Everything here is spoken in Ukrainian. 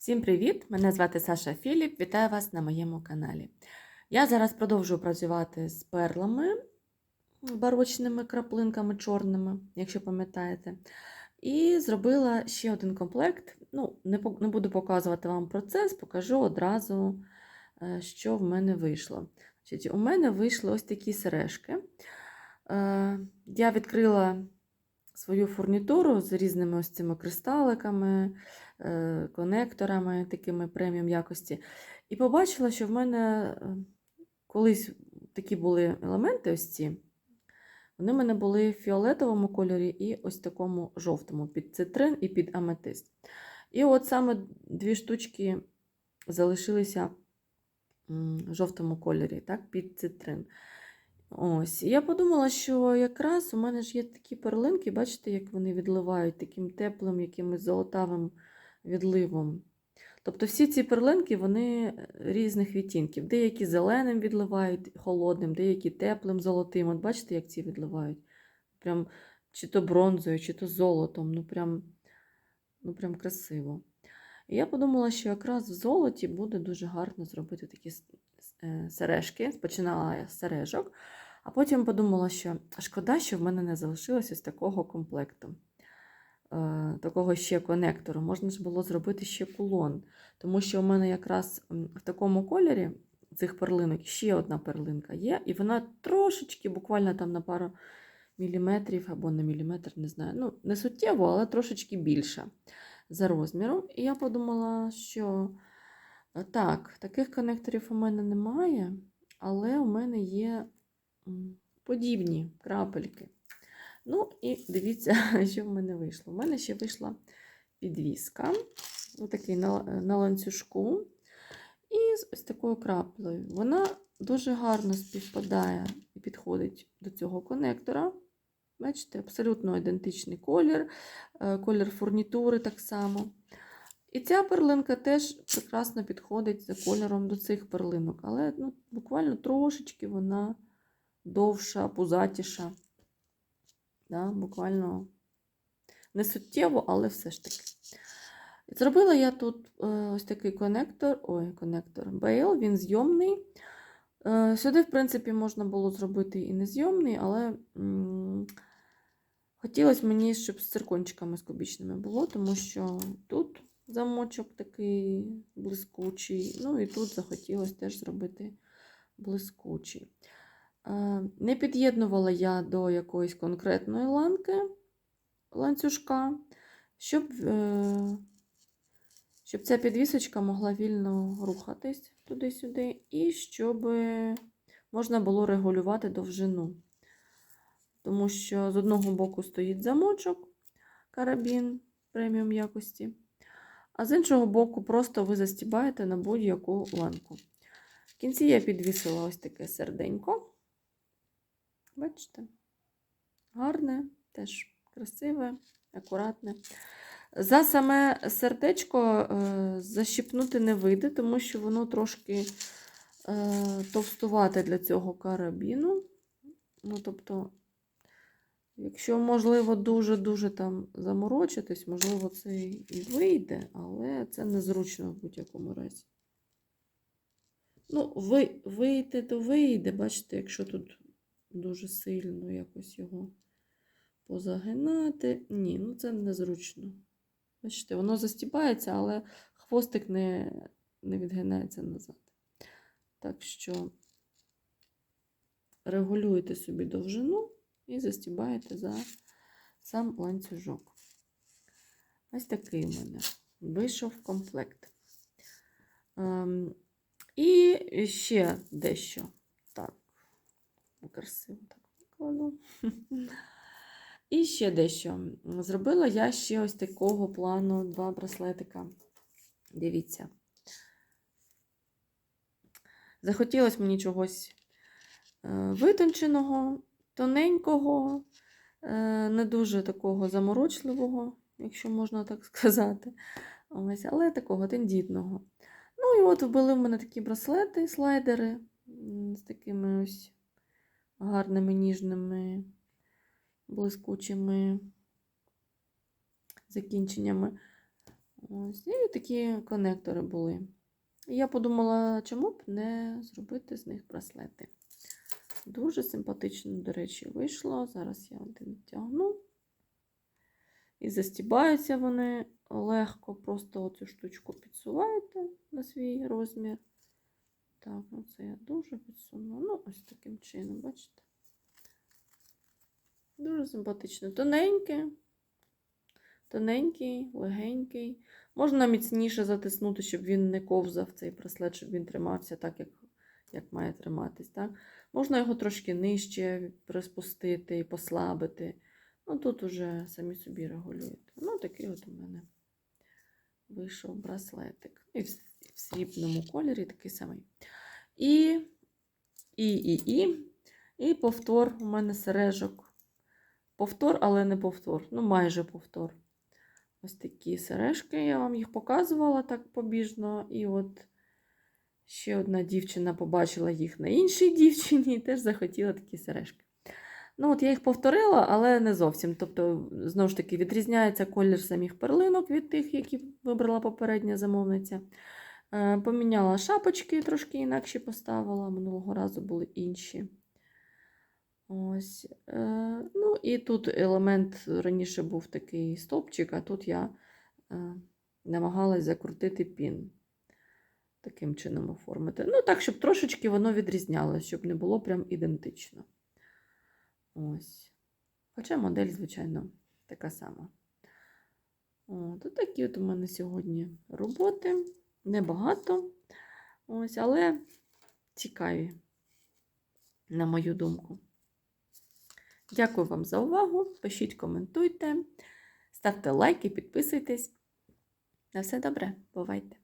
Всім привіт! Мене звати Саша Філіп. Вітаю вас на моєму каналі. Я зараз продовжую працювати з перлами барочними краплинками чорними, якщо пам'ятаєте. І зробила ще один комплект. Ну, не, буду показувати вам процес, покажу одразу, е, що в мене вийшло. Значить, у мене вийшли ось такі сережки. Е, Я відкрила свою фурнітуру з різними ось цими кристаликами, е, конекторами, такими преміум якості. І побачила, що в мене е, колись такі були елементи, ось ці. Вони в мене були в фіолетовому кольорі і ось такому жовтому, під цитрин і під аметист. І от саме дві штучки залишилися в жовтому кольорі, так, під цитрин. Ось, я подумала, що якраз у мене ж є такі перлинки, бачите, як вони відливають таким теплим, якимось золотавим відливом. Тобто всі ці перлинки вони різних відтінків. Деякі зеленим відливають холодним, деякі теплим золотим. От бачите, як ці відливають? Прям чи то бронзою, чи то золотом. Ну прям, ну, прям красиво. І я подумала, що якраз в золоті буде дуже гарно зробити такі сережки. Починала я з сережок, а потім подумала, що шкода, що в мене не залишилось ось такого комплекту. е, Такого ще конектору. Можна ж було зробити ще кулон. Тому що у мене якраз в такому кольорі цих перлинок ще одна перлинка є, і вона трошечки, буквально там на пару міліметрів або на міліметр, не знаю. Ну, не суттєво, але трошечки більша за розміром. І я подумала, що е, так, таких конекторів у мене немає, але у мене є подібні крапельки. Ну, і дивіться, що в мене вийшло. У мене ще вийшла підвіска, отакий на, на ланцюжку. І з ось такою краплею. Вона дуже гарно співпадає і підходить до цього конектора. Бачите, абсолютно ідентичний колір, е, колір фурнітури так само. І ця перлинка теж прекрасно підходить за кольором до цих перлинок, але ну, буквально трошечки вона довша, пузатіша. Да, буквально не суттєво, але все ж таки. Зробила я тут е, ось такий конектор, ой, конектор бейл, він зйомний. Е, Сюди, в принципі, можна було зробити і незйомний, але хотілося мені, щоб з циркончиками з кубічними було, тому що тут замочок такий блискучий, ну і тут захотілося теж зробити блискучий. Е, Не під'єднувала я до якоїсь конкретної ланки ланцюжка, щоб, е, щоб ця підвісочка могла вільно рухатись туди-сюди, і щоб можна було регулювати довжину. Тому що з одного боку стоїть замочок, карабін преміум якості, а з іншого боку, просто ви застібаєте на будь-яку ланку. В кінці я підвісила ось таке серденько. Бачите? Гарне, теж красиве, акуратне. За саме сердечко е, защіпнути не вийде, тому що воно трошки е, товстувате для цього карабіну. Ну, тобто, якщо, можливо, дуже-дуже там заморочитись, можливо, це і вийде, але це незручно в будь-якому разі. Ну, ви, вийде, то вийде, бачите, якщо тут дуже сильно якось його позагинати. Ні, ну це незручно. Бачите, воно застібається, але хвостик не, не відгинається назад. Так що регулюєте собі довжину і застібаєте за сам ланцюжок. Ось такий у мене вийшов комплект. Ем, і ще дещо. Так, красиво так викладу. І ще дещо. Зробила я ще ось такого плану два браслетика. Дивіться. Захотілося мені чогось е, витонченого, тоненького, е, не дуже такого заморочливого, якщо можна так сказати. Ось, але такого тендітного. Ну і от були в мене такі браслети, слайдери з такими ось гарними ніжними блискучими закінченнями. Ось, і такі конектори були. І я подумала, чому б не зробити з них браслети. Дуже симпатично, до речі, вийшло. Зараз я один тягну. І застібаються вони легко, просто оцю штучку підсуваєте на свій розмір. Так, ну це я дуже підсуну. Ну, ось таким чином, бачите? Дуже симпатично. Тоненьке, тоненький, легенький. Можна міцніше затиснути, щоб він не ковзав цей браслет, щоб він тримався так, як, як має триматись. Так? Можна його трошки нижче приспустити і послабити. Ну, тут уже самі собі регулюєте. Ну, такий от у мене вийшов браслетик. І в, в срібному кольорі такий самий. І, і, і, і, і повтор у мене сережок. Повтор, але не повтор. Ну, майже повтор. Ось такі сережки. Я вам їх показувала так побіжно. І от ще одна дівчина побачила їх на іншій дівчині і теж захотіла такі сережки. Ну, от я їх повторила, але не зовсім. Тобто, знову ж таки, відрізняється колір самих перлинок від тих, які вибрала попередня замовниця. Е, Поміняла шапочки, трошки інакші поставила. Минулого разу були інші. Ось. Е, Ну, і тут елемент раніше був такий стовпчик, а тут я е, намагалась закрутити пін. Таким чином оформити. Ну, так, щоб трошечки воно відрізнялося, щоб не було прям ідентично. Ось. Хоча модель, звичайно, така сама. От, такі от у мене сьогодні роботи. Небагато. Ось, але цікаві, на мою думку. Дякую вам за увагу. Пишіть, коментуйте, ставте лайки, підписуйтесь. На все добре, бувайте!